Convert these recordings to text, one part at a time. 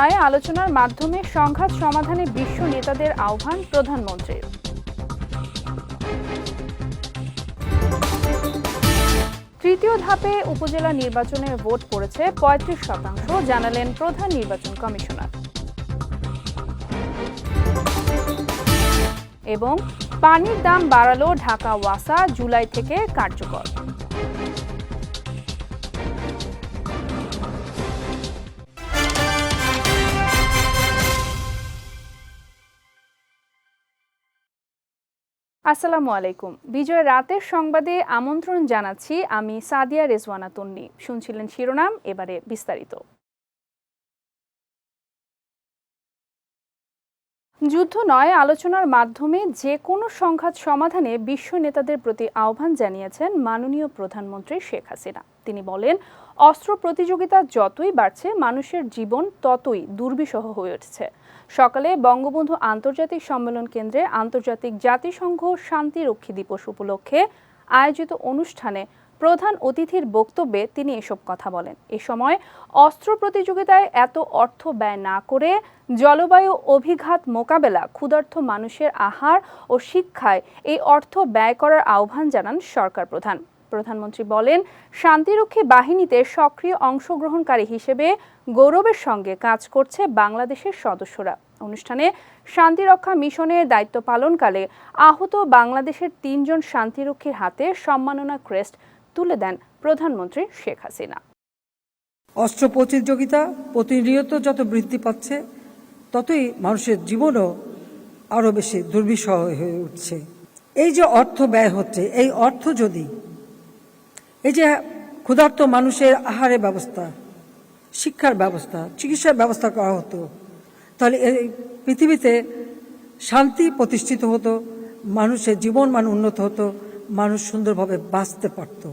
যুদ্ধ আলোচনার মাধ্যমে সংঘাত সমাধানে বিশ্ব নেতাদের আহ্বান প্রধানমন্ত্রীর। তৃতীয় ধাপে উপজেলা নির্বাচনে ভোট পড়েছে পঁয়ত্রিশ শতাংশ, জানালেন প্রধান নির্বাচন কমিশনার। এবং পানির দাম বাড়ালো ঢাকা ওয়াসা জুলাই থেকে কার্যকর। আসসালামু আলাইকুম। বিজয় রাতের সংবাদে আমন্ত্রণ জানাচ্ছি আমি সাদিয়া রেজওয়ানা তন্নি। শুনছিলেন শিরোনাম, এবারে বিস্তারিত। যুদ্ধ নয়, আলোচনার মাধ্যমে যে কোনো সংঘাত সমাধানে বিশ্ব নেতাদের প্রতি আহ্বান জানিয়েছেন মাননীয় প্রধানমন্ত্রী শেখ হাসিনা। তিনি বলেন, অস্ত্র প্রতিযোগিতা যতই বাড়ছে, মানুষের জীবন ততই দুর্বিষহ হয়ে উঠছে। সকালে বঙ্গবন্ধু আন্তর্জাতিক সম্মেলন কেন্দ্রে আন্তর্জাতিক জাতিসংঘ শান্তিরক্ষী দিবস উপলক্ষে আয়োজিত অনুষ্ঠানে প্রধান অতিথির বক্তব্যে তিনি এসব কথা বলেন। এ সময় অস্ত্র প্রতিযোগিতায় এত অর্থ ব্যয় না করে জলবায়ু অভিঘাত মোকাবেলা, ক্ষুধার্ত মানুষের আহার ও শিক্ষায় এই অর্থ ব্যয় করার আহ্বান জানান সরকার প্রধান। প্রধানমন্ত্রী বলেন, শান্তিরক্ষী বাহিনীতে সক্রিয় অংশগ্রহণকারী হিসেবে গৌরবের সঙ্গে কাজ করছে বাংলাদেশের সদস্যরা। অনুষ্ঠানে শান্তিরক্ষা মিশনে দায়িত্ব পালনকালে আহত বাংলাদেশের তিনজন শান্তিরক্ষীর হাতে সম্মাননা ক্রেস্ট তুলে দেন প্রধানমন্ত্রী শেখ হাসিনা। অস্ত্র প্রতিযোগিতা প্রতিনিয়ত যত বৃদ্ধি পাচ্ছে, ততই মানুষের জীবনও আরও বেশি দুর্বিষহ হয়ে উঠছে। এই যে অর্থ ব্যয় হচ্ছে, এই অর্থ যদি এই যে ক্ষুধার্ত মানুষের আহারের ব্যবস্থা, শিক্ষার ব্যবস্থা, চিকিৎসার ব্যবস্থা করা হতো, তাহলে এই পৃথিবীতে শান্তি প্রতিষ্ঠিত হতো, মানুষের জীবন মান উন্নত হতো, মানুষ সুন্দরভাবে বাঁচতে পারতো।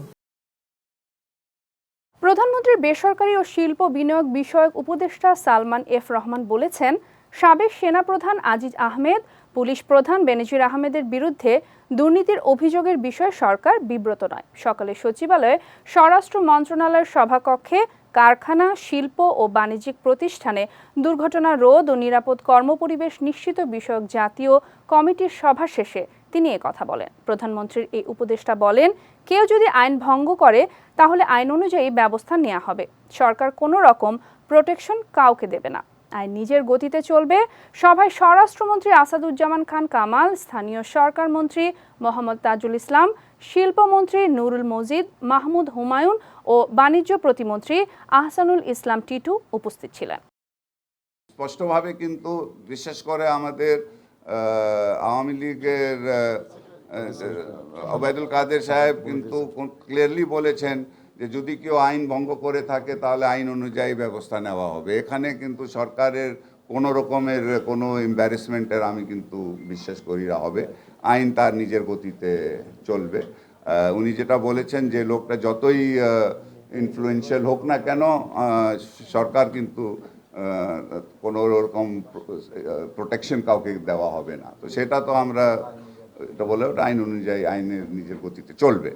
প্রধানমন্ত্রীর বেসরকারি ও শিল্প বিনিয়োগ বিষয়ক উপদেষ্টা সালমান এফ রহমান বলেছেন, সাবেক সেনাপ্রধান আজিজ আহমেদ পুলিশ প্রধান বেনজির আহমেদের বিরুদ্ধে দুর্নীতির অভিযোগের বিষয়ে সরকার বিব্রত নয়। সকালে সচিবালয়ে স্বরাষ্ট্র মন্ত্রণালয়ের সভাকক্ষে কারখানা, শিল্প ও বাণিজ্যিক প্রতিষ্ঠানে দুর্ঘটনা রোধ ও নিরাপদ কর্মপরিবেশ নিশ্চিত বিষয়ক জাতীয় কমিটির সভা শেষে তিনি কথা বলেন। প্রধানমন্ত্রীর এই উপদেষ্টা বলেন, কেউ যদি আইন ভঙ্গ করে, তাহলে আইন অনুযায়ী ব্যবস্থা নেওয়া হবে। সরকার কোনো রকম প্রোটেকশন কাউকে দেবে না। আইন নিজের গতিতে চলবে সভায় স্বরাষ্ট্রমন্ত্রী আসাদুজ্জামান খান কামাল, স্থানীয় সরকার মন্ত্রী মোহাম্মদ তাজুল ইসলাম, শিল্পমন্ত্রী নুরুল মজিদ, মাহমুদ হুমায়ুন ও বাণিজ্য প্রতিমন্ত্রী আহসানুল ইসলাম টিটু উপস্থিত ছিলেন। স্পষ্টভাবে কিন্তু বিশেষ করে আমাদের আওয়ামী লীগের ওবায়দুল কাদের সাহেব কিন্তু ক্লিয়ারলি বলেছেন যে যদি কেউ আইন ভঙ্গ করে থাকে, তাহলে আইন অনুযায়ী ব্যবস্থা নেওয়া হবে। এখানে কিন্তু সরকারের কোনো রকমের কোনো এম্বারেসমেন্টের আমি কিন্তু বিশ্বাস করি না হবে। আইন তার নিজের গতিতে চলবে। উনি যেটা বলেছেন যে লোকটা যতই ইনফ্লুয়েন্সিয়াল হোক না কেন সরকার কিন্তু কোনো রকম প্রোটেকশন কাউকে দেওয়া হবে না। তো সেটা তো আমরা, এটা বলে ওটা আইন অনুযায়ী আইনের নিজের গতিতে চলবে।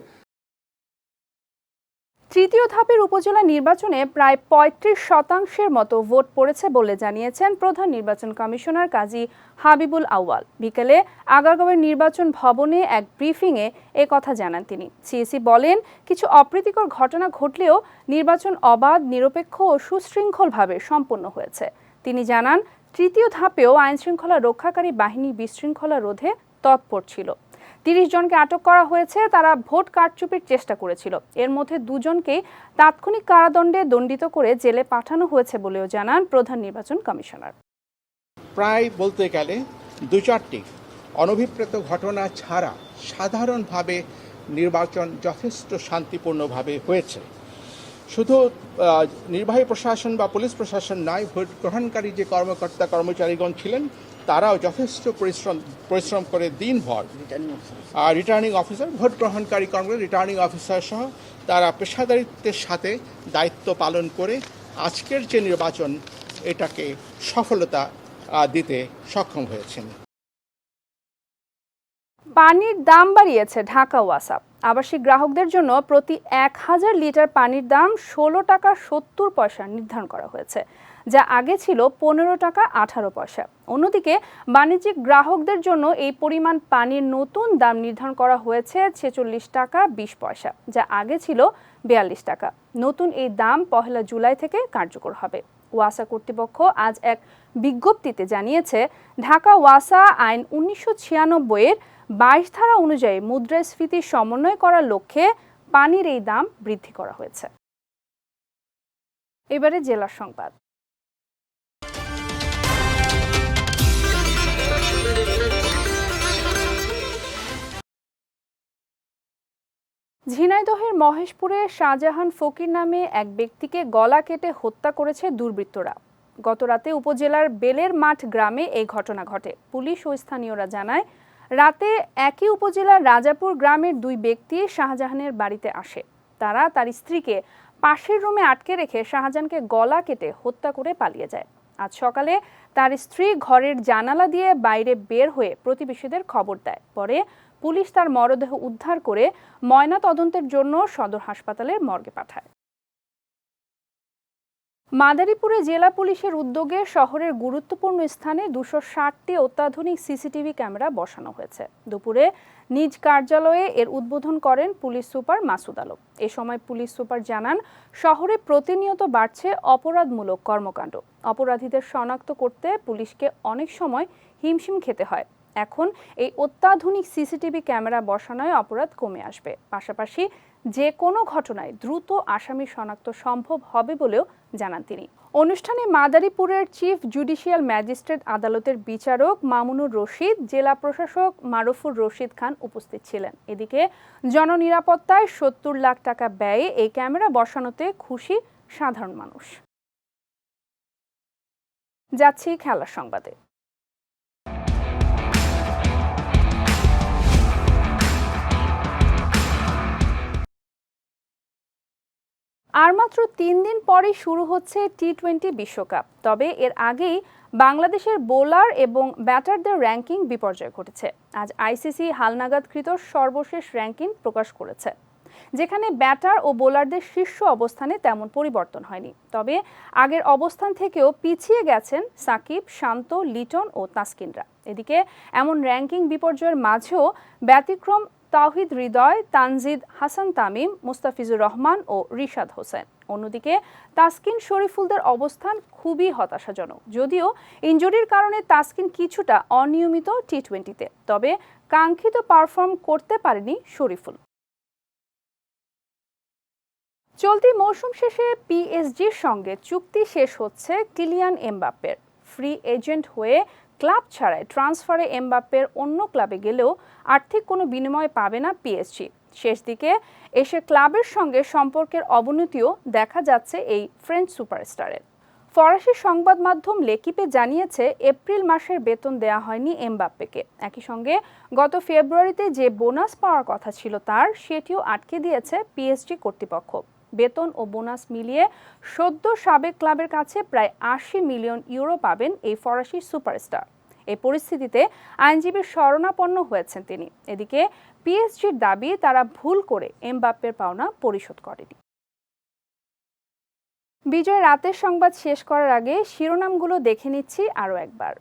তৃতীয় ধাপের উপজেলা নির্বাচনে প্রায় পঁয়ত্রিশ শতাংশের মতো ভোট পড়েছে বলে জানিয়েছেন প্রধান নির্বাচন কমিশনার কাজী হাবিবুল আউয়াল। বিকেলে আগারগাঁওয়ের নির্বাচন ভবনে এক ব্রিফিংয়ে এ কথা জানান তিনি। সিএসি বলেন, কিছু অপ্রীতিকর ঘটনা ঘটলেও নির্বাচন অবাধ, নিরপেক্ষ ও সুশৃঙ্খলভাবে সম্পন্ন হয়েছে। তিনি জানান, তৃতীয় ধাপেও আইনশৃঙ্খলা রক্ষাকারী বাহিনী বিশৃঙ্খলা রোধে তৎপর ছিল। তিরিশ জনকে আটক করা হয়েছে, তারা ভোট কারচুপির চেষ্টা করেছিল। এর মধ্যে দুজনকে তাৎক্ষণিক কারাদণ্ডে দণ্ডিত করে জেলে পাঠানো হয়েছে বলেও জানান প্রধান নির্বাচন কমিশনার। প্রায় বলতে গেলে দু চারটি অনভিপ্রেত ঘটনা ছাড়া সাধারণভাবে নির্বাচন যথেষ্ট শান্তিপূর্ণভাবে হয়েছে। শুধু নির্বাহী প্রশাসন বা পুলিশ প্রশাসন নয় ভোট গ্রহণকারী যে কর্মকর্তা কর্মচারীগণ ছিলেন তারাও যথেষ্ট পরিশ্রম পরিশ্রম করে দিনভর আর রিটার্নিং অফিসার ভোট গ্রহণকারী কর্মচারী রিটার্নিং অফিসার সহ তারা পেশাদারিত্বের সাথে দায়িত্ব পালন করে আজকের যে নির্বাচন এটাকে সফলতা দিতে সক্ষম হয়েছেন। পানির দাম বাড়িয়েছে ঢাকা ওয়াসা আবাসিক গ্রাহকদের জন্য প্রতি এক হাজার লিটার পানির দাম ষোলো টাকা সত্তর পয়সা নির্ধারণ করা হয়েছে, যা আগে ছিল পনেরো টাকা আঠারো পয়সা। অন্যদিকে, বাণিজ্যিক গ্রাহকদের জন্য এই পরিমাণ পানির নতুন দাম নির্ধারণ করা হয়েছে ছেচল্লিশ টাকা বিশ পয়সা, যা আগে ছিল বিয়াল্লিশ টাকা। নতুন এই দাম পহেলা জুলাই থেকে কার্যকর হবে। ওয়াসা কর্তৃপক্ষ আজ এক বিজ্ঞপ্তিতে জানিয়েছে, ঢাকা ওয়াসা আইন উনিশশো ছিয়ানব্বইয়ের বাইশ ধারা অনুযায়ী মুদ্রাস্ফীতি সমন্বয় করার লক্ষ্যে পানির এই দাম বৃদ্ধি করা হয়েছে। এবারে জেলা সংবাদ। ঝিনাইদহের মহেশপুরে শাহজাহান ফকির নামে এক ব্যক্তিকে গলা কেটে হত্যা করেছে দুর্বৃত্তরা। গতরাতে উপজেলার বেলের মাঠ গ্রামে এই ঘটনা ঘটে। পুলিশ ও স্থানীয়রা জানায়, রাতে একই উপজেলার রাজাপুর গ্রামের দুই ব্যক্তি শাহজাহানের বাড়িতে আসে। তারা তার স্ত্রীকে পাশের রুমে আটকে রেখে শাহজাহানকে গলা কেটে হত্যা করে পালিয়ে যায়। আজ সকালে তার স্ত্রী ঘরের জানালা দিয়ে বাইরে বের হয়ে প্রতিবেশীদের খবর দেয়। পরে পুলিশ তার মরদেহ উদ্ধার করে ময়না তদন্তের জন্য সদর হাসপাতালের মর্গে পাঠায়। মাদারীপুরে জেলা পুলিশের উদ্যোগে শহরের গুরুত্বপূর্ণ স্থানে দুশো ষাটটি অত্যাধুনিক সিসিটিভি ক্যামেরা বসানো হয়েছে। দুপুরে নিজ কার্যালয়ে এর উদ্বোধন করেন পুলিশ সুপার মাসুদ আলম। এ সময় পুলিশ সুপার জানান, শহরে প্রতিনিয়ত বাড়ছে অপরাধমূলক কর্মকাণ্ড। অপরাধীদের শনাক্ত করতে পুলিশকে অনেক সময় হিমশিম খেতে হয়। এখন এই অত্যাধুনিক সিসিটিভি ক্যামেরা বসানোয় অপরাধ কমে আসবে। পাশাপাশি যে কোনো ঘটনায় দ্রুত আসামি শনাক্ত সম্ভব হবে বলেও জানান তিনি। অনুষ্ঠানে মাদারীপুরের চিফ জুডিশিয়াল ম্যাজিস্ট্রেট আদালতের বিচারক মামুনুর রশিদ, জেলা প্রশাসক মারুফুর রশিদ খান উপস্থিত ছিলেন। এদিকে জননিরাপত্তায় সত্তর লাখ টাকা ব্যয়ে এই ক্যামেরা বসানোতে খুশি সাধারণ মানুষ। যাচ্ছি খেলার সংবাদে। আর মাত্র তিন দিন পরেই শুরু হচ্ছে টি টোয়েন্টি বিশ্বকাপ। তবে এর আগেই বাংলাদেশের বোলার এবং ব্যাটারদের র্যাঙ্কিং বিপর্যয় ঘটেছে। আজ আইসিসি হালনাগাদকৃত সর্বশেষ র্যাঙ্কিং প্রকাশ করেছে, যেখানে ব্যাটার ও বোলারদের শীর্ষ অবস্থানে তেমন পরিবর্তন হয়নি। তবে আগের অবস্থান থেকেও পিছিয়ে গেছেন সাকিব, শান্ত, লিটন ও তাসকিনরা। এদিকে এমন র্যাঙ্কিং বিপর্যয়ের মাঝেও ব্যতিক্রম তাওহিদ হৃদয়, তানজিদ হাসান তামিম, মুস্তাফিজুর রহমান ও রিশাদ হোসেন। অন্যদিকে, তাসকিন শরীফুলদের অবস্থান খুবই হতাশাজনক। যদিও ইনজুরির কারণে তাসকিন কিছুটা অনিয়মিত টি টোয়েন্টিতে তবে কাঙ্ক্ষিত পারফর্ম করতে পারেনি শরীফুল। চলতি মৌসুম শেষে পিএসজির সঙ্গে চুক্তি শেষ হচ্ছে কিলিয়ান এমবাপ্পের। ফ্রি এজেন্ট হয়ে ক্লাব ছাড়াই ট্রান্সফারে এমবাপ্পের অন্য ক্লাবে গেলেও আর্থিক কোনো বিনিময় পাবে না পিএসজি শেষ দিকে এসে ক্লাবের সঙ্গে সম্পর্কের অবনতিও দেখা যাচ্ছে এই ফ্রেঞ্চ সুপারস্টারের ফরাসি সংবাদ মাধ্যম লেকিপে জানিয়েছে, এপ্রিল মাসের বেতন দেয়া হয়নি এমবাপ্পেকে। একই সঙ্গে গত ফেব্রুয়ারিতে যে বোনাস পাওয়ার কথা ছিল তার, সেটিও আটকে দিয়েছে পিএসজি কর্তৃপক্ষ। বেতন ও বোনাস মিলিয়ে সদ্য সাবেক ক্লাবের কাছে প্রায় আশি মিলিয়ন ইউরো পাবেন এই ফরাসি সুপারস্টার। এই পরিস্থিতিতে আইনজীবীর শরণাপন্ন হয়েছেন তিনি। এদিকে পিএসজির দাবি, তারা ভুল করে এমবাপ্পের পাওনা পরিশোধ করেনি। বিজয় রাতের সংবাদ শেষ করার আগে শিরোনামগুলো দেখে নিচ্ছি আরও একবার।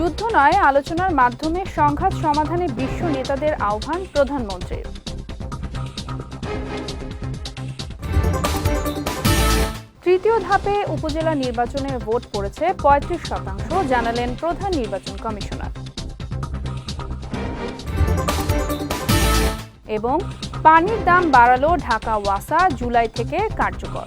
যুদ্ধ নয়, আলোচনার মাধ্যমে সংঘাত সমাধানে বিশ্ব নেতাদের আহ্বান প্রধানমন্ত্রীর। তৃতীয় ধাপে উপজেলা নির্বাচনের ভোট পড়েছে পঁয়ত্রিশ শতাংশ, জানালেন প্রধান নির্বাচন কমিশনার। এবং পানির দাম বাড়ালো ঢাকা ওয়াসা জুলাই থেকে কার্যকর।